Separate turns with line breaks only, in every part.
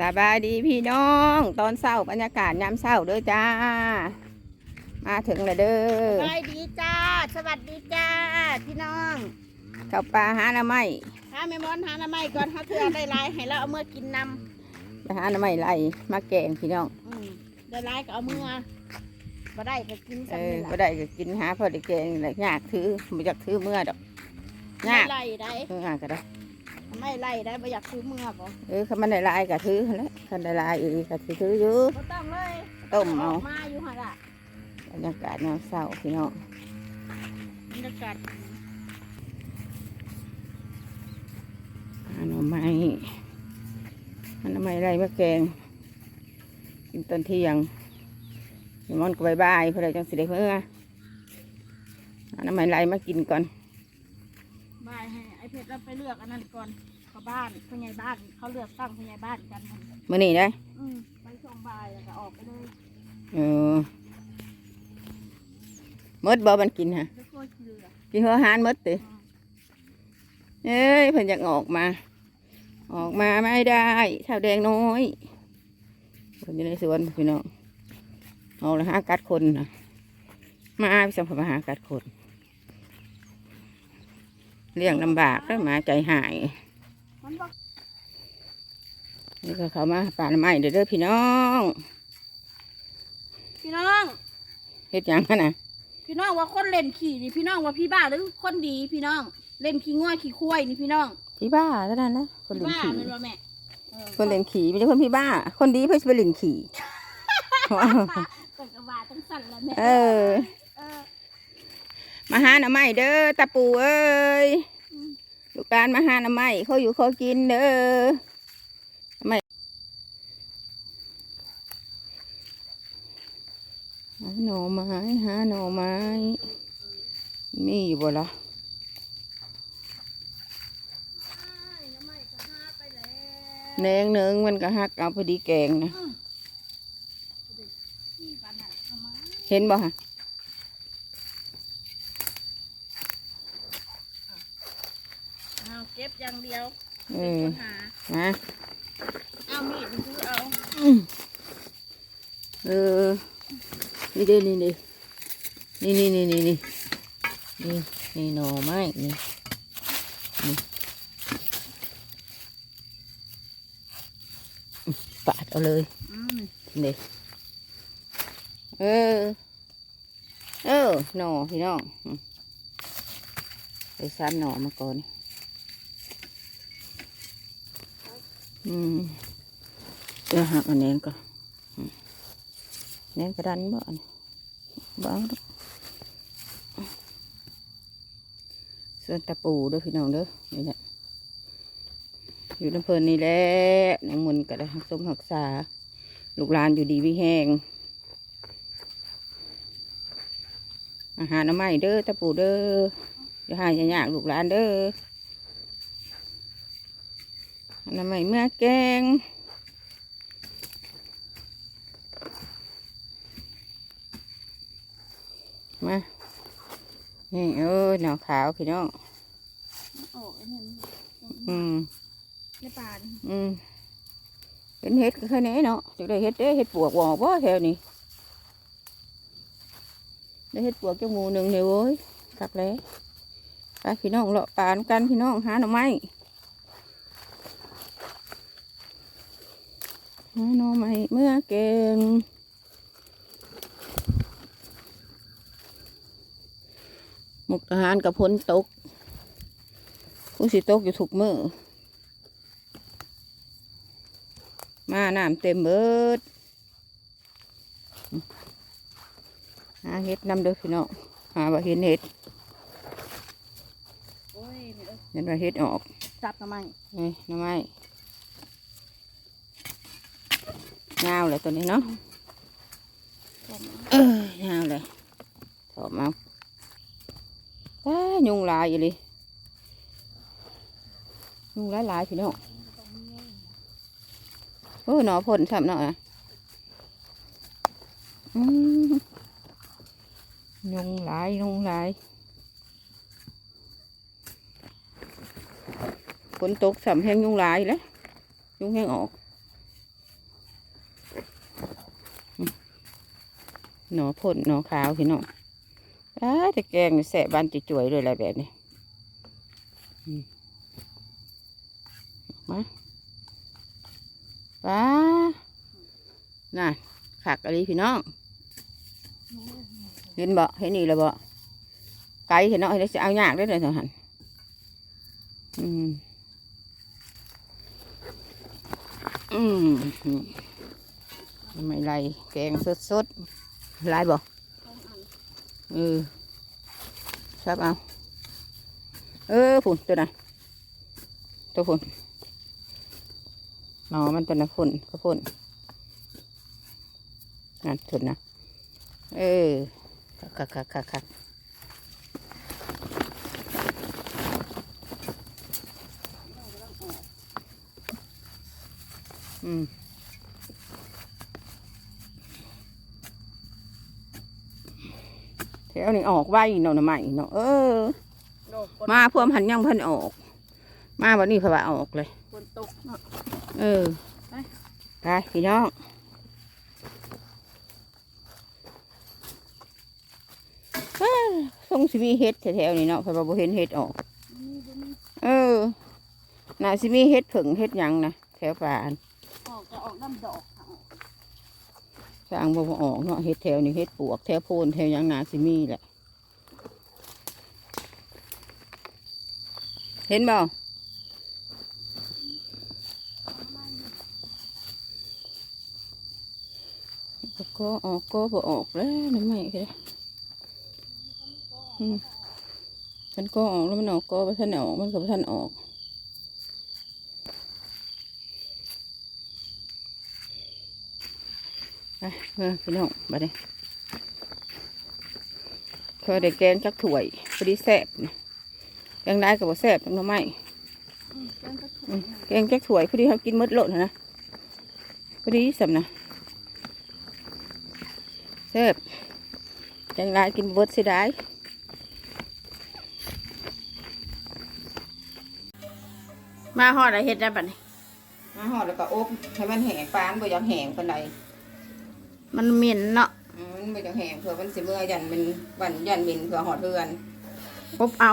สบายดีพี่น้อง ตอนเศร้าบรรยากาศยามเศร้าเด้อจ้า มาถึงแล้วเด้อ
สวัสดีจ้า สวัสดีจ้า พี่น้อง
ข้าวปลาหาหน้าไม้
หาแม่มอนหาหน้าไม้ก่อนเขาเถื่อได้หลายให้เราเอาเมื่อกินน
ไปหาหน้าไม้ไล่มาแกงพี่น้องำ
อืมได้หลายก็เอาเมื่อบ่ได้ก็กิน
เอ
สำ
อ
เร็จ
บ่ได้ก็กินหาพอได้แกงนี่แหละยากถือบ่อยากถือเมื่อดอก
ไม่
ยาก
ไล่ได้
เออยากก็ได้
ไม่ไล่ได้บ่อยากซื้อเมื่อบ่
เออคันมันได้หลายก็ถือหั่นแหล้วคันได้หลายอีกก็สิถืออยู่
บ่ต้องเลย
ต้มเอา
กมาอยู่หั่นล่ะ
บรรยากาศยามเศร้าพี่น้อง
บรรยากาศ
หาหน่อไม้หาหน่อไม้ไล่มาแกง กินตอนเที่ยงพี่มอนก็บายบายเพื่อจังสิได้เมื่อหาหน้ำไม้ไล่มากินก่อน
บายให้ไอ้ เพชรเราไปเลือกอันนั้นก่อนเขาบ้านผู้ใหญ่บ้านเขาเลือกตั้งผู้ใหญ่บ้านกันมัน
มื่อนี้ได้
อืมไปช่วงบ่ายแล้วก็ออกไปเลย
เออมดบ่มันกินฮะ
แล้วก็เลือก
กินหัวหานมดติ เอ้ยเพิ่นอยากออกมา ออกมาไม่ได้เท่าแดงน้อยเพิ่นอยู่ในสวนพี่น้องเอาละหากัดคนนะมาพี่สัมผัสมาหากัดคน เลี้ยงลำบากแล้วหมาใจหาย
มันบอก
นี่ก็เขามาป่าไม้เด้อเด้อพี่น้อง
พี่น้อง
เฮ็ดหยังกันนะ
พี่น้องว่าคนเล่นขี่นี่พี่น้องว่าพี่บ้าหรือคนดีพี่น้อง เล่นขี้ง่อยขี้ควายนี่พี่น้อง
พี่บ้าเท่านั้นนะคน
พี่
เล่น
บ้า
ขี่
เป็นว่าแม่ออ
คนเล่นขี่ไม่ใช่คนพี่บ้า คนดีเพื่อจะไปเล่นขี่
แต่กระบาตั้งสั่นแล้วแม่
เออ
เออ
มาหาหน่อไม้เด้อตาปูเอ้ยลูกการมาหาหน่อไม้เขาอยู่เขากินเด้อหน่อไม้หาหน่อไม้หาหน่อไม้มีอยู่บ่ล่ะ
น้ำไม้ก็หาไปแล้ว
แหนงหนึ่งมันก็หักเอาพอดีแกงนะ
เห็
นบ่ฮะ
เอาเก็บอย่างเดียว
เอ
เป็น
อ
คนหา
มา
เอามีดซื้อเอา
เออนี่เด้นี่เด้นี่นี่นี่นี่นี่นี่นี่หน่อไม้นี่นี่ปาดเอาเลย
อืม
นี่เออเออหน่อพี่น้องอืมไปซ้ำหน่อมาก่อน อืมเดี๋ยวหักอันนี้ก่อนอืมแหนกระดันบ่อนบ่เอาส่วนตะปูเด้วยพี่น้องเด้อนี่แหละอยู่น้ำเพลินนี่แหละนางมุนก็ได้สมหักษา ลูกหลานอยู่ดีวิแห้งอาหารน้ำไม้เด้อตะปูเด้ออย่าหายย่ายากลูกหลานเด้อ อันน้ำไม้เมื่อแกงมานี่เอ้ยหนาวขาวพี่น้อง
โอ้อันนี้
อืม
ในป่านี่
อืมเป็นเห็ดก็แค่นี้เนาะจะได้เห็ดเด้เห็ดปวกวอกว่าแถวนี้ได้เห็ดปวกเจ้าหมูหนึ่งเลยเว้ยกักแล้วไปพี่น้องเลาะปานกันพี่น้องหาหน่อไม้ หาหน่อไม้เมื่อเก่งหมุกทหารกับพ้นตกผู้สิตกอยู่ถูกมือมาน้ำเต็มเบิดหาเห็ดนำเด้อพี่น้องหาว่าเห็นเห็ด
โอ้ยไม่เอา
เห็นว่าเห็ดออก
จับทำไม
นี่หน้ำไม้ ยาวเลยตัวนี้เนาะ
จับมา
เออยาวเลยถอดมาว้ายุงลายอยู่เลยยุงหลายหลายๆพี่น้องโอ้หนอพ่นซ้ำหน่อยนะอืมยุงหลายยุงหลายฝนตกซ้ำแห้งยุงหลายเลยยุงแห้งออก อืม หนอพ่นหนอขาวพี่น้องอ้าแต่แกงแสบบ้านจุ๋ยๆเลยอะไรแบบนี้มาป้าน่ะขักอะไรพี่น้อง เห็นบ่เห็นนี่แล้วบ่ไก่เห็นเนาะเห็นสิเอายากได้เลยสหันอืมอืมไม่ไรแกงสดสดๆ ลายบ่เออชับเอา เออฝุ่นตัวน่ะตัวฝุ่นหนอมันตัวนะฝุ่นก็ฝุ่นนั่นฝุ่นนะ เออคักคักคักคักอืม แถวนี้ออกไว้เนาะหน่อไม้เนาะเออ
โลกคน
มาพวมหันยังเพิ่นออก มาวันนี้เพราะว่าออกเลย
คนตกเนาะ
เออ
ไป
ไปพี่น้องเอ้อทรงสิมีเฮ็ดแถวๆนี้เนาะเพราะว่าบ่เห็นเฮ็ดออก
นี่บ่มี
เออน่าสิมีเฮ็ดผึ่งเฮ็ดหยังนะแถวป่าอัน
ออกจะออกน้ำดอกค่ะ
สร้างบ่ออกเนาะเฮ็ดแถวนี้เฮ็ดปวกแถวโพนแถวยังนาสิมีแหละ เห็นบ่ก็ออกก็บ่ออกแล้วน้ำไม่ก็ได้มันก็ออกแล้วมันออกก็บ่ทันออกมันก็บ่ทันออก ไป เออพี่น้องมาเลยเคยได้แกงจักถ้วยพอดีแซ่บนะแกงได้กับว่าแซ่บต้องทำไม
อืมแกงก็ถูก
อืมแกงจักถ้วยพอดีเขากินหมดโลดนะนะพอดีสำนะแซ่บแกงได้กินเบิดเสียดายมาหอดอะไรเห็ดได้ปะนี่มาหอดแล้วก็อบให้มันแห้งปานบ่อยากแห้งปานใด
มันเหม็นเนาะ
อืมมันไม่ต้องแห้งเผื่อมันสิเมื่อยันเป็นวันยันบินเผื่อหอดเทือน
อบเอา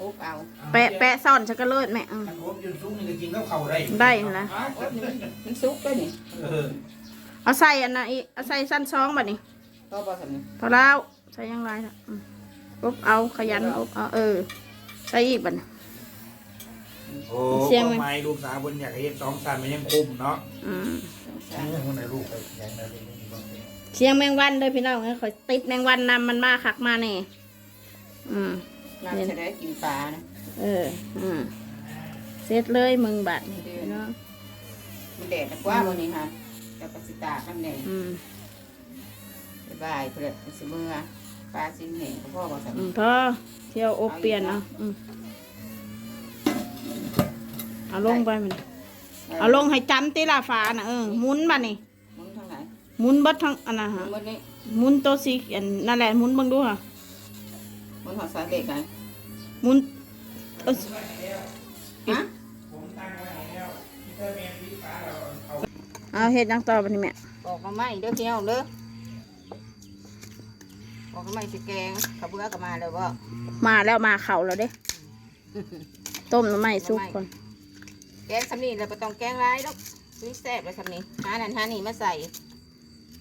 อุ๊บเอา
แปะแปะซ่อนชักกะเลิศแม่อืม
ถ้าผมยืนสูงนี่ก็กินกับเขาได้
ได้นะ
เอาอุ๊บนี่มันมันซุกด้วยนี่
เออ
เอาใส่อันนั้นอีกเอาใส่สั้นซองบัดนี้
ก็บอกสันนี่
พอแล้วใส่ยังไงล่ะอืมอบเอาขยันอบเอาเออ ใส่อีกบัดนี้
โอ้
เสียงมัน
ทำไมลูกสาวบนอยากให้เฮ็ดสองสันมันยังคุมเนาะ
อืม
นี่คนไหนลูกไปยังไงลูกนี่บ้างเป็น
เสียงแมงวันเลยพี่น้องเอ้ยขอยติดแมงวันนำมันมาคักมาแน่อืม
น้ำจะได้กินปลานะ
เออ อืมเสร็จเลยมึงบัดนี่พี่น้อง
มันแดดแต่กว่าวันนี้ค่ะแต่ก็สิตากน้ำแดง
อืม
บายๆเพื่อมันสิเมื่อปลาสิแห้งก็พ่อบอกสัน
อืมพอเที่ยวอบเปลี่ยนเนาะอืมเอาลงไปมัน เอาลงให้จำตีลาฟ้าน่ะเออหมุนบัดนี่
มึงทางไหน
หมุนเบัดทั้งอันน่ะ
มึ
ฮะ
งวันนี้
หมุนตัวสีอันนั่นแหละหมุนเบังดูค่ะ
มึงหอดสาเด็กไง
หมุนเออ
ฮะ
ผมตั้งไว้ให้แล้วที่เธอแม่ที่ฟ้าเราเอา
เอาเฮ็ดยังต่อบัดนี้แม่
บอกมาไม่เด้อเที่ยวเด้อบอกมาไม่สิแกงขับเบื่อก็มาเลยว่า
มาแล้วมาเข่าแล้วเด้ต้มน้ำไม้ซุปก่อน
แกงสำนีเราไปต้องแกงร้ายดอกซื้อแซ่บเลยสำนีหานั่นหานี่มาใส่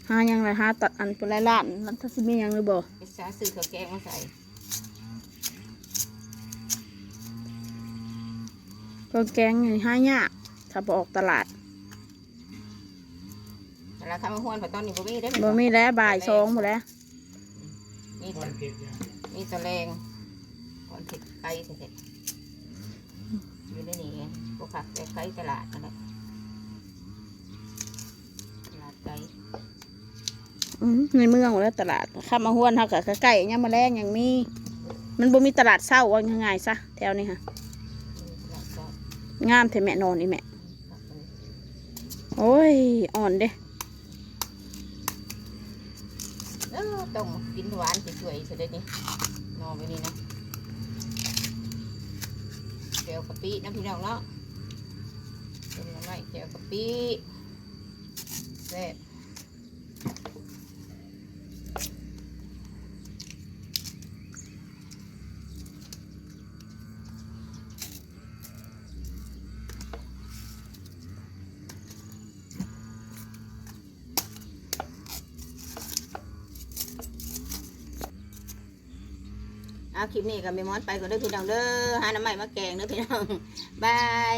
หายังไงหาตัดอันเป็นไรล้านแล้วถ้าสิมีหยังหรือบ่
ไปซาซื้อข้าวแกงมาใส่
ก็แกงนี่หายากถ้าบ่ออกตลาด
แต่ละคำว่าห้วนผัดตอนนี้บ่มีได้
บ่มีแล้วบ่ายสองหมดแล้ว
มี
ก้อนเผ็ดเนี่ย
มีตะแรงก่อนเผ็ดไก่เสร็จๆอยู่ได้นี่ไงพวกผักแต่ไก่ตลาดนั่นแหละ
ในเมืองหมดแล้วตลาดข้ามมาห้วนเท่ากับใกล้ๆเนี่ยมาแรงยังมีมันบ่มีตลาดเศร้าว่าง่ายๆซะแถวนี้ค่ะงามเถอะแม่นอนอีแม่โอ้ยอ่อนเด้
เออต้องกินหวานสวยๆเสร็จนี่นอนไปนี่นะเจียวกะปิน้ำพี่น้องเนาะต้มน้ำไม้เจียวกะปิแซ่บ เอาคลิปนี้กับเมมอนไปก่อนด้พี่น้องเด้อหาน้ำใหม่มาแกงเด้อพี่น้องบาย